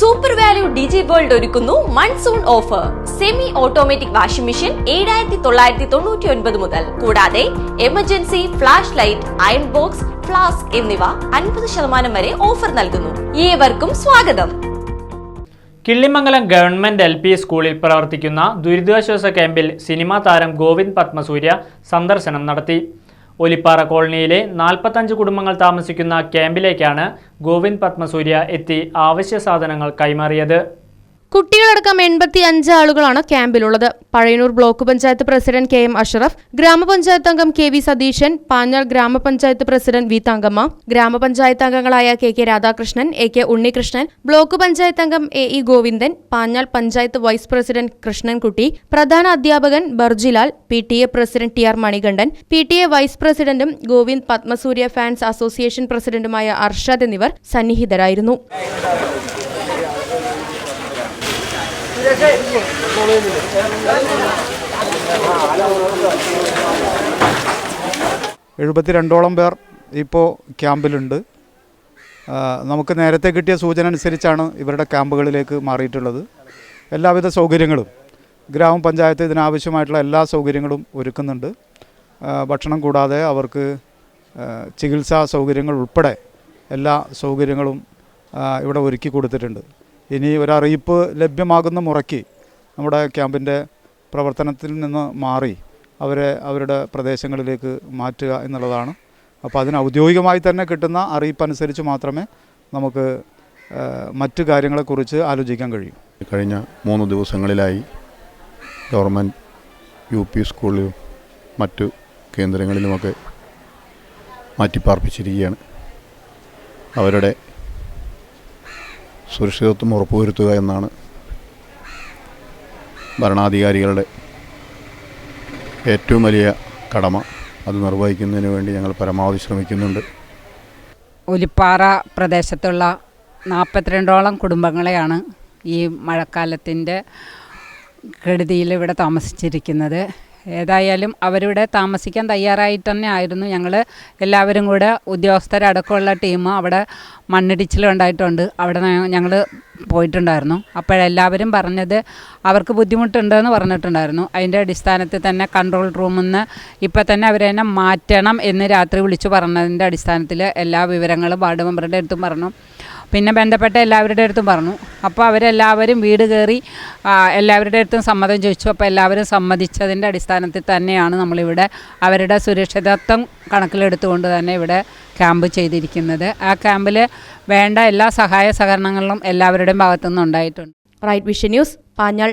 Super value digi world ഒരുക്കുന്നു monsoon offer semi automatic washing machine ഏഴായിരത്തി തൊള്ളായിരത്തി തൊണ്ണൂറ്റി ഒൻപത് മുതൽ. കൂടാതെ emergency flash light iron box flask എന്നിവ അൻപത് ശതമാനം വരെ ഓഫർ നൽകുന്നു. ഏവർക്കും സ്വാഗതം. കിള്ളിമംഗലം ഗവൺമെന്റ് എൽ പി സ്കൂളിൽ പ്രവർത്തിക്കുന്ന ദുരിതാശ്വാസ ക്യാമ്പിൽ സിനിമാ താരം ഗോവിന്ദ് പത്മസൂര്യ സന്ദർശനം നടത്തി. ഒലിപ്പാറ കോളനിയിലെ നാൽപ്പത്തഞ്ച് കുടുംബങ്ങൾ താമസിക്കുന്ന ക്യാമ്പിലേക്കാണ് ഗോവിന്ദ് പത്മസൂര്യ എത്തി ആവശ്യ സാധനങ്ങൾ കൈമാറിയത്. കുട്ടികളടക്കം എൺപത്തി അഞ്ച് ആളുകളാണ് ക്യാമ്പിലുള്ളത്. Pazhayannur block panchayat president K M Ashraf ഗ്രാമപഞ്ചായത്ത് അംഗം കെ വി സതീശൻ പാഞ്ഞാൾ ഗ്രാമപഞ്ചായത്ത് പ്രസിഡന്റ് വി തങ്കമ്മ ഗ്രാമപഞ്ചായത്ത് അംഗങ്ങളായ K K Radhakrishnan A K Unnikrishnan block panchayat അംഗം A E Govindan Panjal panchayat vice president Krishnankutty പ്രധാന അധ്യാപകൻ Barjilal P T A president T R Manikandan P T A vice പ്രസിഡന്റും Govind Padmasurya fans association പ്രസിഡന്റുമായ അർഷാദ് എന്നിവർ സന്നിഹിതരായിരുന്നു. എഴുപത്തിരണ്ടോളം പേർ ഇപ്പോൾ ക്യാമ്പിലുണ്ട്. നമുക്ക് നേരത്തെ കിട്ടിയ സൂചന അനുസരിച്ചാണ് ഇവരുടെ ക്യാമ്പുകളിലേക്ക് മാറിയിട്ടുള്ളത്. എല്ലാവിധ സൗകര്യങ്ങളും ഗ്രാമപഞ്ചായത്ത് ഇതിനാവശ്യമായിട്ടുള്ള എല്ലാ സൗകര്യങ്ങളും ഒരുക്കുന്നുണ്ട്. ഭക്ഷണം കൂടാതെ അവർക്ക് ചികിത്സാ സൗകര്യങ്ങൾ ഉൾപ്പെടെ എല്ലാ സൗകര്യങ്ങളും ഇവിടെ ഒരുക്കി കൊടുത്തിട്ടുണ്ട്. ഇനി ഒരറിയിപ്പ് ലഭ്യമാകുന്ന മുറയ്ക്ക് നമ്മുടെ ക്യാമ്പിന്റെ പ്രവർത്തനത്തിൽ നിന്ന് മാറി അവരെ അവരുടെ പ്രദേശങ്ങളിലേക്ക് മാറ്റുക എന്നുള്ളതാണ്. അപ്പോൾ അതിന് ഔദ്യോഗികമായി തന്നെ കിട്ടുന്ന അറിയിപ്പ് അനുസരിച്ച് മാത്രമേ നമുക്ക് മറ്റു കാര്യങ്ങളെക്കുറിച്ച് ആലോചിക്കാൻ കഴിയൂ. കഴിഞ്ഞ മൂന്ന് ദിവസങ്ങളിലായി ഗവൺമെന്റ് യു പി സ്കൂളിലും മറ്റു കേന്ദ്രങ്ങളിലുമൊക്കെ മാറ്റിപ്പാർപ്പിച്ചിരിക്കുകയാണ്. അവരുടെ സുരക്ഷിതത്വം ഉറപ്പുവരുത്തുക എന്നാണ് ഭരണാധികാരികളുടെ ഏറ്റവും വലിയ കടമ. അത് നിർവഹിക്കുന്നതിന് വേണ്ടി ഞങ്ങൾ പരമാവധി ശ്രമിക്കുന്നുണ്ട്. ഒലിപ്പാറ പ്രദേശത്തുള്ള നാൽപ്പത്തിരണ്ടോളം കുടുംബങ്ങളെയാണ് ഈ മഴക്കാലത്തിന്റെ കെടുതിയിൽ ഇവിടെ താമസിച്ചിരിക്കുന്നത്. ഏതായാലും അവരിവിടെ താമസിക്കാൻ തയ്യാറായിട്ട് തന്നെ ആയിരുന്നു. ഞങ്ങൾ എല്ലാവരും കൂടെ ഉദ്യോഗസ്ഥരടക്കമുള്ള ടീം അവിടെ മണ്ണിടിച്ചിലുണ്ടായിട്ടുണ്ട് അവിടെ ഞങ്ങൾ പോയിട്ടുണ്ടായിരുന്നു. അപ്പോഴെല്ലാവരും പറഞ്ഞത് അവർക്ക് ബുദ്ധിമുട്ടുണ്ടെന്ന് പറഞ്ഞിട്ടുണ്ടായിരുന്നു. അതിന്റെ അടിസ്ഥാനത്തിൽ തന്നെ കൺട്രോൾ റൂമിൽ നിന്ന് ഇപ്പം തന്നെ അവരെന്നെ മാറ്റണം എന്ന് രാത്രി വിളിച്ചു പറഞ്ഞതിന്റെ അടിസ്ഥാനത്തിൽ എല്ലാ വിവരങ്ങളും വാർഡ് മെമ്പറുടെ അടുത്തും പറഞ്ഞു. പിന്നെ ബന്ധപ്പെട്ട എല്ലാവരുടെ അടുത്തും പറഞ്ഞു. അപ്പോൾ അവരെല്ലാവരും വീട് കയറി എല്ലാവരുടെ അടുത്തും സമ്മതം ചോദിച്ചു. അപ്പോൾ എല്ലാവരും സമ്മതിച്ചതിന്റെ അടിസ്ഥാനത്തിൽ തന്നെയാണ് നമ്മളിവിടെ അവരുടെ സുരക്ഷിതത്വം കണക്കിലെടുത്തുകൊണ്ട് തന്നെ ഇവിടെ ക്യാമ്പ് ചെയ്തിരിക്കുന്നത്. ആ ക്യാമ്പിൽ വേണ്ട എല്ലാ സഹായ സഹകരണങ്ങളും എല്ലാവരുടെയും ഭാഗത്തുനിന്ന് ഉണ്ടായിട്ടുണ്ട് റൈറ്റ് വിഷൻ ന്യൂസ് പാഞ്ഞാൾ